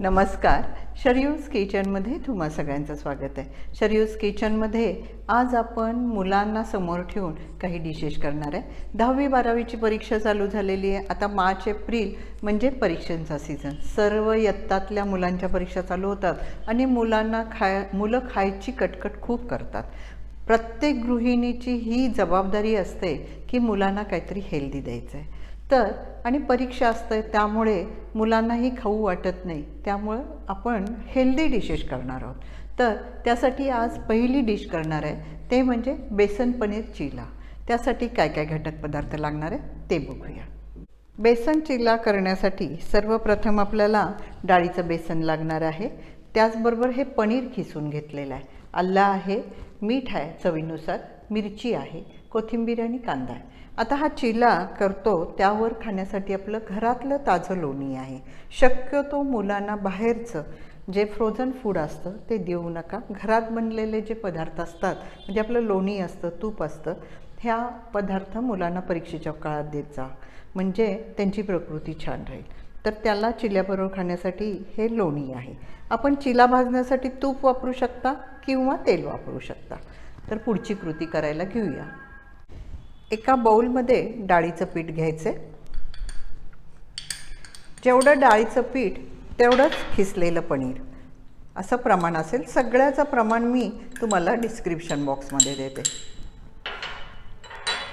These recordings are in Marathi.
नमस्कार. शरयूज किचनमध्ये तुम्हा सगळ्यांचं स्वागत आहे. शरयूज किचनमध्ये आज आपण मुलांना समोर ठेवून काही डिशेस करणार आहे. दहावी बारावीची परीक्षा चालू झालेली आहे. आता मार्च एप्रिल म्हणजे परीक्षांचा सीझन सर्व यत्तातल्या मुलांच्या परीक्षा चालू होतात आणि मुलांना खाय मुलं खायची कटकट खूप करतात. प्रत्येक गृहिणीची ही जबाबदारी असते की मुलांना काहीतरी हेल्दी द्यायचं आहे तर आणि परीक्षा असतं त्यामुळे मुलांनाही खाऊ वाटत नाही. त्यामुळं आपण हेल्दी डिशेस करणार आहोत. तर त्यासाठी आज पहिली डिश करणार आहे. ते म्हणजे बेसन पनीर चिला. त्यासाठी काय काय घटक पदार्थ लागणार आहे ते बघूया. बेसन चिला करण्यासाठी सर्वप्रथम आपल्याला डाळीचं बेसन लागणार आहे. त्याचबरोबर हे पनीर खिसून घेतलेलं आहे. आल्ला आहे मीठ आहे चवीनुसार मिरची आहे कोथिंबीर आणि कांदा आहे. आता हा चिला करतो त्यावर खाण्यासाठी आपलं घरातलं ताजं लोणी आहे. शक्यतो मुलांना बाहेरचं जे फ्रोझन फूड असतं ते देऊ नका. घरात बनलेले जे पदार्थ असतात म्हणजे आपलं लोणी असतं तूप असतं ह्या पदार्थ मुलांना परीक्षेच्या काळात देत जा. म्हणजे त्यांची प्रकृती छान राहील. तर त्याला चिल्याबरोबर खाण्यासाठी हे लोणी आहे. आपण चिला भाजण्यासाठी तूप वापरू शकता किंवा तेल वापरू शकता. तर पुढची कृती करायला घेऊया. एका बाऊलमध्ये डाळीचं पीठ घ्यायचं. जेवढं डाळीचं पीठ तेवढंच खिसलेलं पनीर. असं प्रमाण असेल. सगळ्याचं प्रमाण मी तुम्हाला डिस्क्रिप्शन बॉक्समध्ये देते.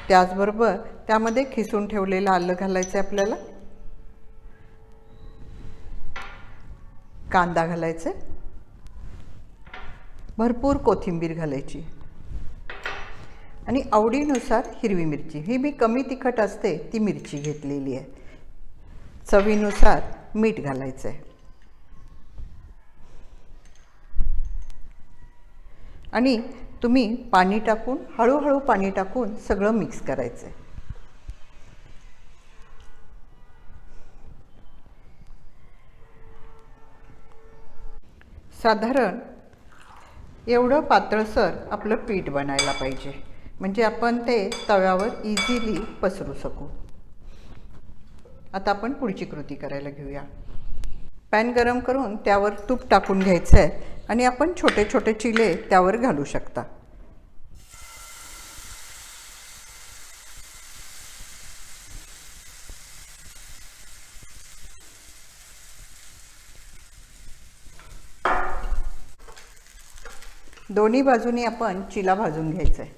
त्याचबरोबर त्यामध्ये खिसून ठेवलेलं आलं घालायचं आहे आपल्याला. कांदा घालायचे. भरपूर कोथिंबीर घालायची. आणि आवडीनुसार हिरवी मिरची. ही मी कमी तिखट असते ती मिरची घेतलेली आहे. चवीनुसार मीठ घालायचं आहे आणि तुम्ही पाणी टाकून हळूहळू पाणी टाकून सगळं मिक्स करायचं आहे साधारण एवढं पातळसर आपलं पीठ बनायला पाहिजे. म्हणजे आपण ते तव्यावर इझिली पसरू शकू. आता आपण पुढची कृती करायला घेऊया. पॅन गरम करून त्यावर तूप टाकून घ्यायचं आहे आणि आपण छोटे छोटे चिले त्यावर घालू शकता. दोन्ही बाजूनी आपण चिला भाजून घ्यायचा आहे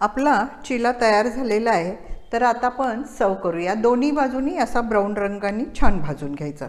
आपला चिला तयार झालेला आहे. तर आता आपण सव करूया. दोन्ही बाजूनी असा ब्राऊन रंगाने छान भाजून घ्यायचा.